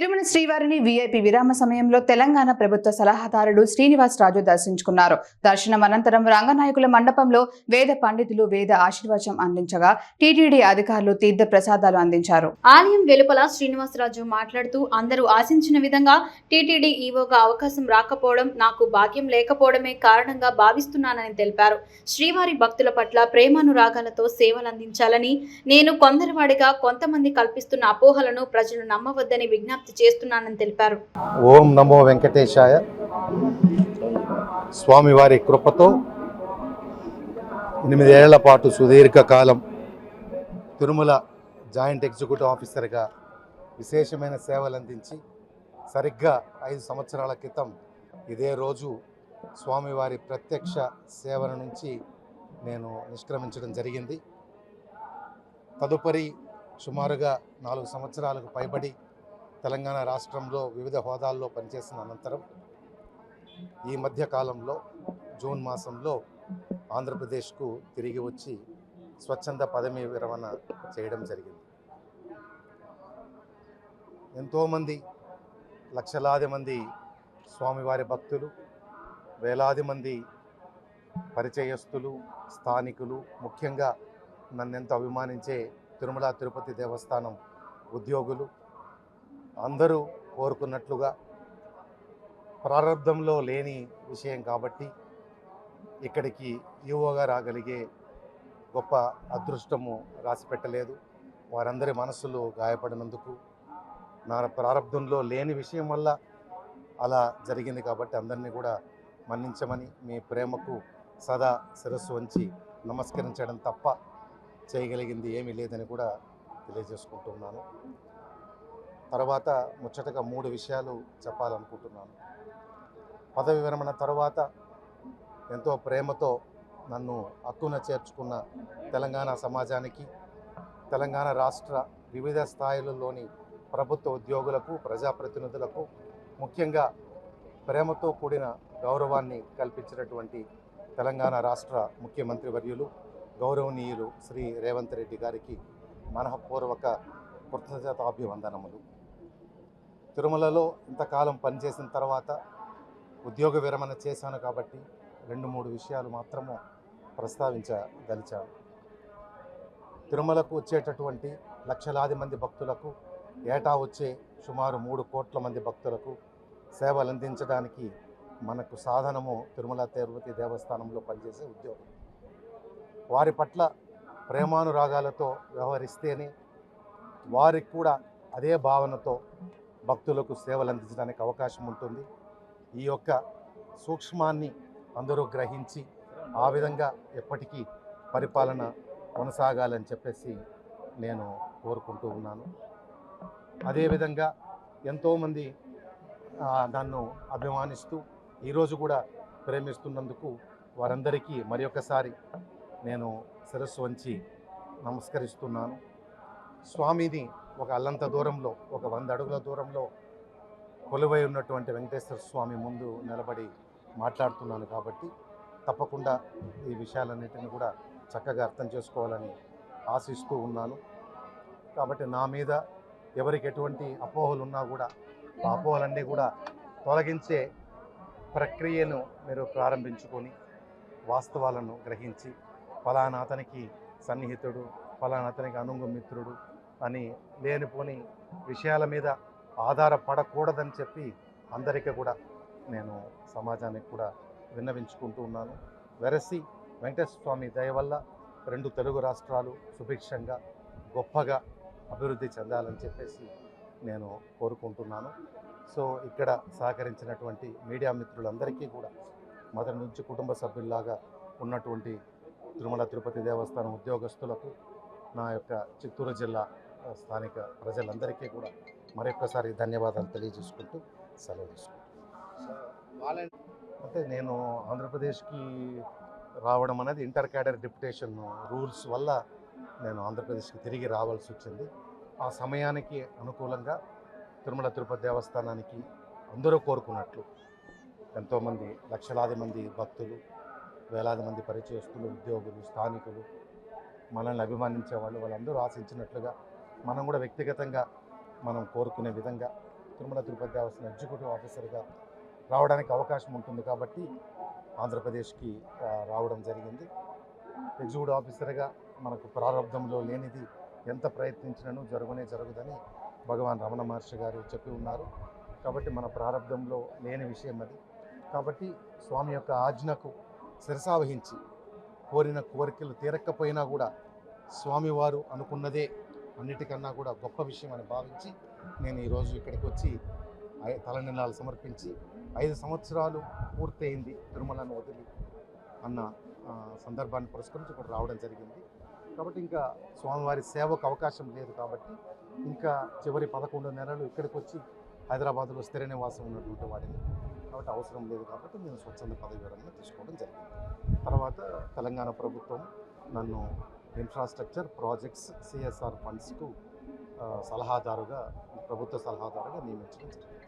తిరుమల శ్రీవారిని వీఐపీ విరామ సమయంలో తెలంగాణ ప్రభుత్వ సలహాదారుడు శ్రీనివాస్ రాజు దర్శించుకున్నారు. దర్శనం అనంతరం రంగనాయకుల మండపంలో వేద పండితులు వేద ఆశీర్వచనం అందించగా టీటీడీ అధికారులు తీర్థ ప్రసాదాలు అందించారు. ఆలయం వెలుపల శ్రీనివాసరాజు మాట్లాడుతూ అందరూ ఆశించిన విధంగా టీటీడీ ఈవోగా అవకాశం రాకపోవడం నాకు భాగ్యం లేకపోవడమే కారణంగా భావిస్తున్నానని తెలిపారు. శ్రీవారి భక్తుల పట్ల ప్రేమానురాగాలతో సేవలు అందించాలని నేను కొందరివాడిగా కొంతమంది కల్పిస్తున్న అపోహలను ప్రజలు నమ్మవద్దని విజ్ఞప్తి చేస్తున్నానని తెలిపారు. ఓం నమో వెంకటేశాయ స్వామివారి కృపతో ఎనిమిదేళ్ళ పాటు సుదీర్ఘకాలం తిరుమల జాయింట్ ఎగ్జిక్యూటివ్ ఆఫీసర్గా విశేషమైన సేవలు అందించి సరిగ్గా ఐదు సంవత్సరాల క్రితం ఇదే రోజు స్వామివారి ప్రత్యక్ష సేవల నుంచి నేను నిష్క్రమించడం జరిగింది. తదుపరి సుమారుగా నాలుగు సంవత్సరాలకు పైబడి తెలంగాణ రాష్ట్రంలో వివిధ హోదాల్లో పనిచేసిన అనంతరం ఈ మధ్య కాలంలో జూన్ మాసంలో ఆంధ్రప్రదేశ్కు తిరిగి వచ్చి స్వచ్ఛంద పదవి విరమణ చేయడం జరిగింది. ఎంతోమంది లక్షలాది మంది స్వామివారి భక్తులు వేలాది మంది పరిచయస్తులు స్థానికులు ముఖ్యంగా నన్నెంతో అభిమానించే తిరుమల తిరుపతి దేవస్థానం ఉద్యోగులు అందరూ కోరుకున్నట్లుగా ప్రారంభంలో లేని విషయం కాబట్టి ఇక్కడికి ఈవోగా రాగలిగే గొప్ప అదృష్టము రాసిపెట్టలేదు. వారందరి మనసులు గాయపడినందుకు నా ప్రారంభంలో లేని విషయం వల్ల అలా జరిగింది కాబట్టి అందరినీ కూడా మన్నించమని మీ ప్రేమకు సదా శిరస్సు వంచి నమస్కరించడం తప్ప చేయగలిగింది ఏమీ లేదని కూడా తెలియజేసుకుంటున్నాను. తర్వాత ముచ్చటగా మూడు విషయాలు చెప్పాలనుకుంటున్నాను. పదవి విరమణ తర్వాత ఎంతో ప్రేమతో నన్ను హక్కున చేర్చుకున్న తెలంగాణ సమాజానికి తెలంగాణ రాష్ట్ర వివిధ స్థాయిలలోని ప్రభుత్వ ఉద్యోగులకు ప్రజాప్రతినిధులకు ముఖ్యంగా ప్రేమతో కూడిన గౌరవాన్ని కల్పించినటువంటి తెలంగాణ రాష్ట్ర ముఖ్యమంత్రి వర్యులు గౌరవనీయులు శ్రీ రేవంత్ రెడ్డి గారికి మనఃపూర్వక కృతజ్ఞతాభివందనములు. తిరుమలలో ఇంతకాలం పనిచేసిన తర్వాత ఉద్యోగ విరమణ చేశాను కాబట్టి రెండు మూడు విషయాలు మాత్రము ప్రస్తావించదలిచాను. తిరుమలకు వచ్చేటటువంటి లక్షలాది మంది భక్తులకు ఏటా వచ్చే సుమారు మూడు కోట్ల మంది భక్తులకు సేవలు అందించడానికి మనకు సాధనము తిరుమల తిరుపతి దేవస్థానంలో పనిచేసే ఉద్యోగం. వారి పట్ల ప్రేమానురాగాలతో వ్యవహరిస్తేనే వారికి కూడా అదే భావనతో భక్తులకు సేవలు అందించడానికి అవకాశం ఉంటుంది. ఈ యొక్క సూక్ష్మాన్ని అందరూ గ్రహించి ఆ విధంగా ఎప్పటికీ పరిపాలన కొనసాగాలని చెప్పేసి నేను కోరుకుంటూ ఉన్నాను. అదేవిధంగా ఎంతోమంది నన్ను అభిమానిస్తూ ఈరోజు కూడా ప్రేమిస్తున్నందుకు వారందరికీ మరి ఒకసారి నేను శిరస్సు వంచి నమస్కరిస్తున్నాను. స్వామిని ఒక అల్లంత దూరంలో ఒక వంద అడుగుల దూరంలో కొలువై ఉన్నటువంటి వెంకటేశ్వర స్వామి ముందు నిలబడి మాట్లాడుతున్నాను కాబట్టి తప్పకుండా ఈ విషయాలన్నింటిని కూడా చక్కగా అర్థం చేసుకోవాలని ఆశిస్తూ ఉన్నాను. కాబట్టి నా మీద ఎవరికి ఎటువంటి అపోహలు ఉన్నా కూడా ఆ అపోహలన్నీ కూడా తొలగించే ప్రక్రియను మీరు ప్రారంభించుకొని వాస్తవాలను గ్రహించి ఫలానా అతనికి సన్నిహితుడు ఫలానా అతనికి అనుంగు మిత్రుడు అని లేనిపోని విషయాల మీద ఆధారపడకూడదని చెప్పి అందరికీ కూడా నేను సమాజానికి కూడా విన్నవించుకుంటూ ఉన్నాను. వెరసి వెంకటేశ్వర స్వామి దయ వల్ల రెండు తెలుగు రాష్ట్రాలు సుభిక్షంగా గొప్పగా అభివృద్ధి చెందాలని చెప్పేసి నేను కోరుకుంటున్నాను. సో ఇక్కడ సహకరించినటువంటి మీడియా మిత్రులందరికీ కూడా మొదటి నుంచి కుటుంబ సభ్యుల్లాగా ఉన్నటువంటి తిరుమల తిరుపతి దేవస్థానం ఉద్యోగస్తులకు నా యొక్క చిత్తూరు జిల్లా స్థానిక ప్రజలందరికీ కూడా మరొకసారి ధన్యవాదాలు తెలియజేసుకుంటూ సెలవు తీసుకుంటాను అంటే నేను ఆంధ్రప్రదేశ్కి రావడం అనేది ఇంటర్ క్యాడర్ డిప్యుటేషన్ రూల్స్ వల్ల నేను ఆంధ్రప్రదేశ్కి తిరిగి రావాల్సి వచ్చింది. ఆ సమయానికి అనుకూలంగా తిరుమల తిరుపతి దేవస్థానానికి అందరూ కోరుకున్నట్లు ఎంతోమంది లక్షలాది మంది భక్తులు వేలాది మంది పరిచయస్తులు ఉద్యోగులు స్థానికులు మనల్ని అభిమానించే వాళ్ళు వాళ్ళందరూ ఆశించినట్లుగా మనం కూడా వ్యక్తిగతంగా మనం కోరుకునే విధంగా తిరుమల తిరుపతి దేవస్థానం ఎగ్జిక్యూటివ్ ఆఫీసర్గా రావడానికి అవకాశం ఉంటుంది కాబట్టి ఆంధ్రప్రదేశ్కి రావడం జరిగింది. ఎగ్జిక్యూటివ్ ఆఫీసర్గా మనకు ప్రారంభంలో లేనిది ఎంత ప్రయత్నించినను జరుగునే జరుగుదని భగవాన్ రమణ మహర్షి గారు చెప్పి ఉన్నారు. కాబట్టి మన ప్రారంభంలో లేని విషయం అది. కాబట్టి స్వామి యొక్క ఆజ్ఞకు శిరసావహించి కోరిన కోరికలు తీరకపోయినా కూడా స్వామివారు అనుకున్నదే అన్నిటికన్నా కూడా గొప్ప విషయం అని భావించి నేను ఈరోజు ఇక్కడికి వచ్చి ఐ- తలనిలాలు సమర్పించి ఐదు సంవత్సరాలు పూర్తయింది తిరుమలను వదిలి అన్న సందర్భాన్ని పురస్కరించి ఇక్కడ రావడం జరిగింది. కాబట్టి ఇంకా స్వామివారి సేవకు అవకాశం లేదు కాబట్టి ఇంకా చివరి పదకొండు నెలలు ఇక్కడికి వచ్చి హైదరాబాద్లో స్థిర నివాసం ఉన్నటువంటి వాడిని కాబట్టి అవసరం లేదు కాబట్టి నేను స్వచ్ఛంద పదవి వివరణ తీసుకోవడం జరిగింది. తర్వాత తెలంగాణ ప్రభుత్వం నన్ను ఇన్ఫ్రాస్ట్రక్చర్ ప్రాజెక్ట్స్ సిఎస్ఆర్ ఫండ్స్కు సలహాదారుగా ప్రభుత్వ సలహాదారుగా నియమించడం జరిగింది